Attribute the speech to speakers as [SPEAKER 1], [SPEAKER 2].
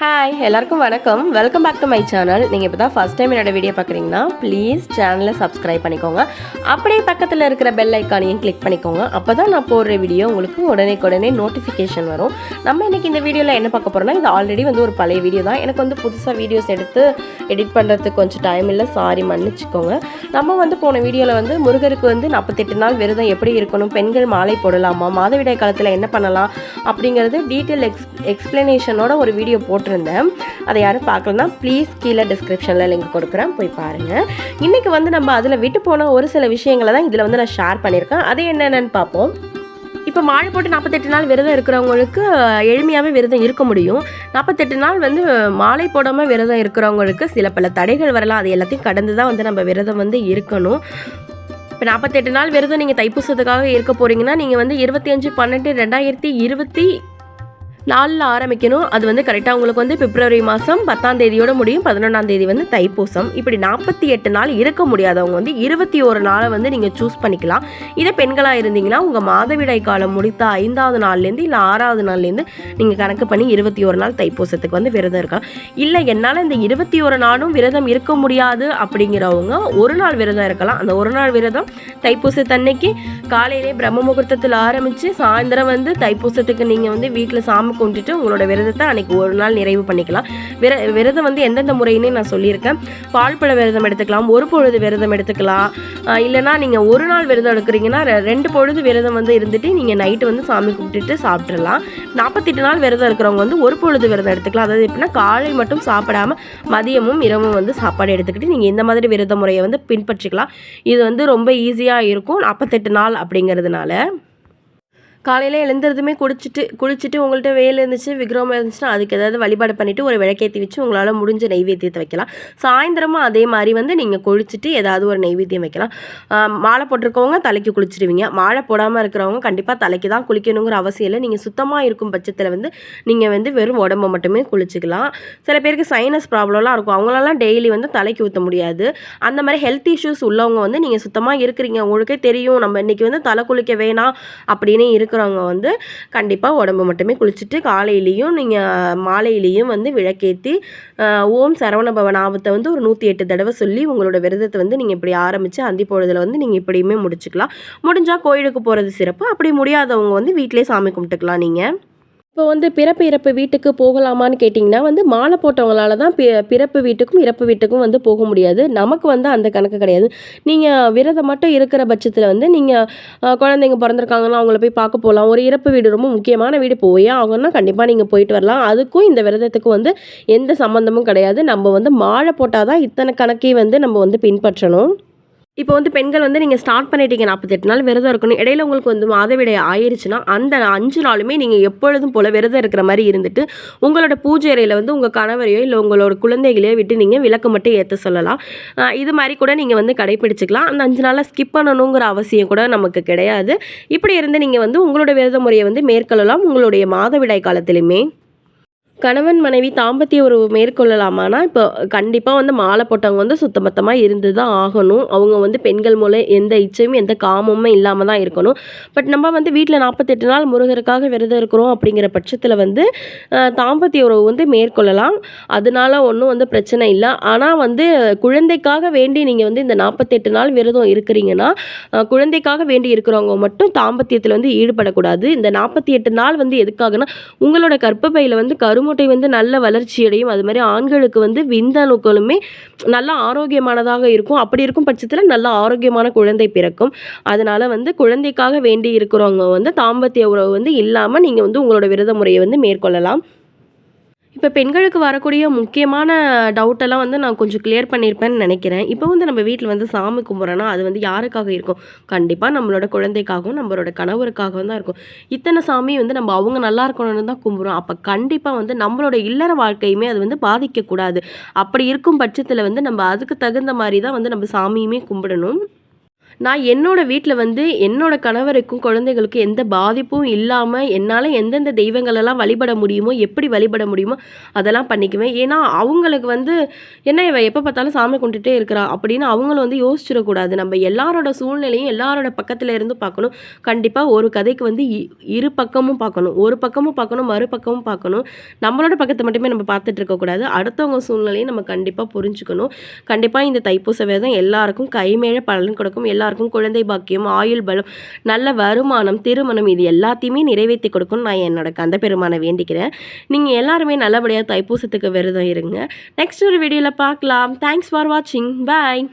[SPEAKER 1] Hi எல்லாருக்கும் வணக்கம். Welcome back to my channel நீங்கள் இப்போ தான் ஃபஸ்ட் டைம் என்னோட வீடியோ பார்க்குறீங்கன்னா ப்ளீஸ் சேனலை சப்ஸ்கிரைப் பண்ணிக்கோங்க. அப்படியே பக்கத்தில் இருக்கிற பெல் ஐக்கானையும் கிளிக் பண்ணிக்கோங்க. அப்போ தான் நான் போடுற வீடியோ உங்களுக்கு உடனே உடனே நோட்டிஃபிகேஷன் வரும். நம்ம இன்றைக்கி இந்த வீடியோவில் என்ன பார்க்க போகிறோம்னா இது ஆல்ரெடி வந்து ஒரு பழைய வீடியோ தான். எனக்கு வந்து புதுசாக வீடியோஸ் எடுத்து எடிட் பண்ணுறதுக்கு கொஞ்சம் டைம் இல்லை. சாரி மன்னிச்சுக்கோங்க. நம்ம வந்து போன வீடியோவில் வந்து முருகருக்கு வந்து நாற்பத்தெட்டு நாள் விரதம் எப்படி இருக்கணும் பெண்கள் மாலை போடலாமா மாதவிடாய் காலத்தில் என்ன பண்ணலாம் அப்படிங்கிறது டீட்டெயில் எக்ஸ் எக்ஸ்ப்ளனேஷனோட ஒரு வீடியோ போட்டு போட்டிருந்தேன். அதை யாரும் பார்க்கலன்னா ப்ளீஸ் கீழே டிஸ்கிரிப்ஷனில் லிங்க் கொடுக்குறேன். போய் பாருங்கள் இன்றைக்கி வந்து நம்ம அதில் விட்டு போன ஒரு சில விஷயங்களை தான் இதில் வந்து நான் ஷேர் பண்ணியிருக்கேன். அது என்னென்னு பார்ப்போம். இப்போ மாலை போட்டு நாற்பத்தெட்டு நாள் விரதம் இருக்கிறவங்களுக்கு எளிமையாகவே விரதம் இருக்க முடியும். நாற்பத்தெட்டு நாள் வந்து மாலை போடாமல் விரதம் இருக்கிறவங்களுக்கு சில பல தடைகள் வரலாம். அது எல்லாத்தையும் கடந்து தான் வந்து நம்ம விரதம் வந்து இருக்கணும். இப்போ நாற்பத்தெட்டு நாள் விரதம் நீங்கள் தைப்பூசத்துக்காக இருக்க போகிறீங்கன்னா நீங்கள் வந்து இருபத்தி அஞ்சு பன்னெண்டு ரெண்டாயிரத்தி இருபத்தி நாளில் ஆரம்பிக்கணும். அது வந்து கரெக்டாக உங்களுக்கு வந்து பிப்ரவரி மாதம் பத்தாம் தேதியோட முடியும். பதினொன்றாம் தேதி வந்து தைப்பூசம். இப்படி நாற்பத்தி எட்டு நாள் இருக்க முடியாதவங்க வந்து இருபத்தி ஒரு நாளை வந்து நீங்கள் சூஸ் பண்ணிக்கலாம். இதே பெண்களாக இருந்தீங்கன்னா உங்கள் மாதவிடாய் காலம் முடித்த ஐந்தாவது நாள்லேருந்து இல்லை ஆறாவது நாள்லேருந்து நீங்கள் கணக்கு பண்ணி இருபத்தி ஒரு நாள் தைப்பூசத்துக்கு வந்து விரதம் இருக்கலாம். இல்லை என்னால் இந்த இருபத்தி ஒரு நாளும் விரதம் இருக்க முடியாது அப்படிங்கிறவங்க ஒரு நாள் விரதம் இருக்கலாம். அந்த ஒரு நாள் விரதம் தைப்பூசத்தன்னைக்கு காலையிலே பிரம்ம முகூர்த்தத்தில் ஆரம்பித்து சாயந்தரம் வந்து தைப்பூசத்துக்கு நீங்கள் வந்து வீட்டில் சாமி கொண்டுட்டு உங்களோட விரதத்தை அன்னைக்கு ஒரு நாள் நிறைவு பண்ணிக்கலாம். விர விரதம் வந்து எந்தெந்த முறைன்னு நான் சொல்லியிருக்கேன். பால் பழ விரதம் எடுத்துக்கலாம் ஒரு பொழுது விரதம் எடுத்துக்கலாம். இல்லைனா இல்லைன்னா நீங்கள் ஒரு நாள் விரதம் எடுக்கிறீங்கன்னா ரெண்டு பொழுது விரதம் வந்து இருந்துட்டு நீங்கள் நைட்டு வந்து சாமி கும்பிட்டுட்டு சாப்பிட்றலாம் நாற்பத்தெட்டு நாள் விரதம் இருக்கிறவங்க வந்து ஒரு பொழுது விரதம் எடுத்துக்கலாம். அதாவது எப்படின்னா காலை மட்டும் சாப்பிடாம மதியமும் இரவும் வந்து சாப்பாடு எடுத்துக்கிட்டு நீங்கள் இந்த மாதிரி விரத முறையை வந்து பின்பற்றிக்கலாம். இது வந்து ரொம்ப ஈஸியாக இருக்கும். நாற்பத்தெட்டு நாள் அப்படிங்கிறதுனால. காலையில் எழுந்துறதுமே குடிச்சிட்டு குளிச்சுட்டு உங்கள்கிட்ட வேலை இருந்துச்சு விக்ரமம் இருந்துச்சுன்னா அதுக்கு ஏதாவது வழிபாடு பண்ணிவிட்டு ஒரு விளக்கேற்றி வச்சு உங்களால் முடிஞ்ச நெய்வேத்தியத்தை வைக்கலாம். சாயந்தரமும் அதே மாதிரி வந்து நீங்கள் குளிச்சுட்டு ஏதாவது ஒரு நெய்வேத்தியம் வைக்கலாம். மாலை போட்டிருக்கவங்க தலைக்கு குளிச்சிடுவீங்க மாலை போடாமல் இருக்கிறவங்க கண்டிப்பாக தலைக்கு தான் குளிக்கணுங்கிற அவசியம் இல்லை. நீங்கள் சுத்தமாக இருக்கும் பட்சத்தில் வந்து நீங்கள் வந்து வெறும் உடம்ப மட்டுமே குளிச்சுக்கலாம். சில பேருக்கு சைனஸ் ப்ராப்ளம்லாம் இருக்கும். அவங்களெல்லாம் டெய்லி வந்து தலைக்கு ஊற்ற முடியாது. அந்த மாதிரி ஹெல்த் இஷ்யூஸ் உள்ளவங்க வந்து நீங்கள் சுத்தமாக இருக்கிறீங்க. உங்களுக்கே தெரியும். நம்ம இன்றைக்கி வந்து தலை குளிக்க வேணாம் அப்படின்னு இருக்கிறவங்க வந்து கண்டிப்பாக உடம்பு மட்டுமே குளிச்சுட்டு காலையிலையும் நீங்கள் மாலையிலையும் வந்து விளக்கேற்றி ஓம் சரவண பவனாபத்தை வந்து ஒரு நூற்றி எட்டு தடவை சொல்லி உங்களோட விரதத்தை வந்து நீங்கள் இப்படி ஆரம்பித்து அந்தி பொழுதுல வந்து நீங்கள் இப்படியுமே முடிச்சுக்கலாம். முடிஞ்சால் கோயிலுக்கு போகிறது சிறப்பு. அப்படி முடியாதவங்க வந்து வீட்டிலே சாமி கும்பிட்டுக்கலாம் நீங்கள் இப்போ வந்து பிறப்பு இறப்பு வீட்டுக்கு போகலாமான்னு கேட்டிங்கன்னா வந்து மாலை போட்டவங்களால தான் பி பிறப்பு வீட்டுக்கும் இறப்பு வீட்டுக்கும் வந்து போக முடியாது. நமக்கு வந்து அந்த கணக்கு கிடையாது. நீங்கள் விரதம் மட்டும் இருக்கிற பட்சத்தில் வந்து நீங்கள் குழந்தைங்க பிறந்திருக்காங்கன்னா அவங்கள போய் பார்க்க போகலாம். ஒரு இறப்பு வீடு ரொம்ப முக்கியமான வீடு போயே ஆகணும்னா கண்டிப்பாக நீங்கள் போயிட்டு வரலாம். அதுக்கும் இந்த விரதத்துக்கும் வந்து எந்த சம்மந்தமும் கிடையாது. நம்ம வந்து மாலை போட்டால் தான் இத்தனை கணக்கையும் வந்து நம்ம வந்து பின்பற்றணும். இப்போ வந்து பெண்கள் வந்து நீங்கள் ஸ்டார்ட் பண்ணிட்டீங்க நாற்பத்தெட்டு நாள் விரதம் இருக்கணும். இடையில உங்களுக்கு வந்து மாதவிடாய் ஆயிடுச்சுன்னா அந்த அஞ்சு நாளுமே நீங்கள் எப்பொழுதும் போல் விரதம் இருக்கிற மாதிரி இருந்துட்டு உங்களோட பூஜை அறையில் வந்து உங்கள் கணவரையோ இல்லை உங்களோட குழந்தைகளையோ விட்டு நீங்கள் விளக்கு மட்டும் ஏற்ற சொல்லலாம். இது மாதிரி கூட நீங்கள் வந்து கடைப்பிடிச்சிக்கலாம். அந்த அஞ்சு நாளில் ஸ்கிப் பண்ணணுங்கிற அவசியம் கூட நமக்கு கிடையாது. இப்படி இருந்து நீங்கள் வந்து உங்களோட விரத முறையை வந்து மேற்கொள்ளலாம். உங்களுடைய மாதவிடாய் காலத்திலுமே. கணவன் மனைவி தாம்பத்திய உறவு மேற்கொள்ளலாமானா? இப்போ கண்டிப்பாக வந்து மாலை போட்டவங்க வந்து சுத்தமத்தமாக இருந்து தான் ஆகணும். அவங்க வந்து பெண்கள் மூலம் எந்த இச்சையும் எந்த காமமும் இல்லாமல் தான் இருக்கணும். பட் நம்ம வந்து வீட்டில் நாற்பத்தெட்டு நாள் முருகருக்காக விரதம் இருக்கிறோம் அப்படிங்கிற பட்சத்தில் வந்து தாம்பத்திய உறவு வந்து மேற்கொள்ளலாம். அதனால ஒன்றும் வந்து பிரச்சனை இல்லை. ஆனால் வந்து குழந்தைக்காக வேண்டி நீங்கள் வந்து இந்த நாற்பத்தெட்டு நாள் விரதம் இருக்கிறீங்கன்னா குழந்தைக்காக வேண்டி இருக்கிறவங்க மட்டும் தாம்பத்தியத்தில் வந்து ஈடுபடக்கூடாது. இந்த நாற்பத்தி எட்டு நாள் வந்து எதுக்காகனா உங்களோட கற்பப்பையில் வந்து கரும் கருமுட்டை வந்து நல்ல வளர்ச்சி அடையும் அது மாதிரி ஆண்களுக்கு வந்து விந்தணுக்களுமே நல்ல ஆரோக்கியமானதாக இருக்கும். அப்படி இருக்கும் பட்சத்தில் நல்ல ஆரோக்கியமான குழந்தை பிறக்கும். அதனால வந்து குழந்தைக்காக வேண்டி இருக்கிறவங்க வந்து தாம்பத்திய உறவு வந்து இல்லாமல் நீங்கள் வந்து உங்களோட விரத முறையை வந்து மேற்கொள்ளலாம். இப்போ பெண்களுக்கு வரக்கூடிய முக்கியமான டவுட்டெல்லாம் வந்து நான் கொஞ்சம் கிளியர் பண்ணியிருப்பேன்னு நினைக்கிறேன். இப்போ வந்து நம்ம வீட்டில் வந்து சாமி கும்பிட்றோன்னா அது வந்து யாருக்காக இருக்கும்? கண்டிப்பாக நம்மளோட குழந்தைக்காகவும் நம்மளோட கணவருக்காகவும் தான் இருக்கும். இத்தனை சாமி வந்து நம்ம அவங்க நல்லா இருக்கணும்னு தான் கும்பிட்றோம் அப்போ கண்டிப்பாக வந்து நம்மளோட இல்லற வாழ்க்கையுமே அது வந்து பாதிக்கக்கூடாது. அப்படி இருக்கும் பட்சத்தில் வந்து நம்ம அதுக்கு தகுந்த மாதிரி தான் வந்து நம்ம சாமியுமே கும்பிடணும். நான் என்னோட வீட்டில் வந்து என்னோட கணவருக்கும் குழந்தைகளுக்கும் எந்த பாதிப்பும் இல்லாமல் என்னால் எந்தெந்த தெய்வங்களெல்லாம் வழிபட முடியுமோ எப்படி வழிபட முடியுமோ அதெல்லாம் பண்ணிக்குவேன். ஏன்னா அவங்களுக்கு வந்து என்ன இவ எப்போ பார்த்தாலும் சாமி கும்பிட்டுட்டே இருக்கிறா அப்படின்னு அவங்களும் வந்து யோசிச்சிடக்கூடாது. நம்ம எல்லாரோட சூழ்நிலையும் எல்லாரோட பக்கத்தில் இருந்து பார்க்கணும். கண்டிப்பாக ஒரு கதைக்கு வந்து இ- இரு பக்கமும் பார்க்கணும். ஒரு பக்கமும் பார்க்கணும் மறுபக்கமும் பார்க்கணும். நம்மளோட பக்கத்தை மட்டுமே நம்ம பார்த்துட்டு இருக்கக்கூடாது. அடுத்தவங்க சூழ்நிலையும் நம்ம கண்டிப்பாக புரிஞ்சுக்கணும். கண்டிப்பாக இந்த தைப்பூச வேதம் எல்லாருக்கும் கைமேழ பலன் கொடுக்கும். எல்லாருக்கும் குழந்தை பாக்கியம் ஆயுள் பலம் நல்ல வருமானம் திருமணம் இது எல்லாத்தையுமே நிறைவேற்றி கொடுக்கும்னு நான் என்னோட கந்த பெருமானை வேண்டிக்கிறேன். நீங்கள் எல்லாருமே நல்லபடியாக தைப்பூசத்துக்கு விரதம் இருங்க. நெக்ஸ்ட் ஒரு வீடியோவில் பார்க்கலாம். தேங்க்ஸ் ஃபார் வாட்சிங் பாய்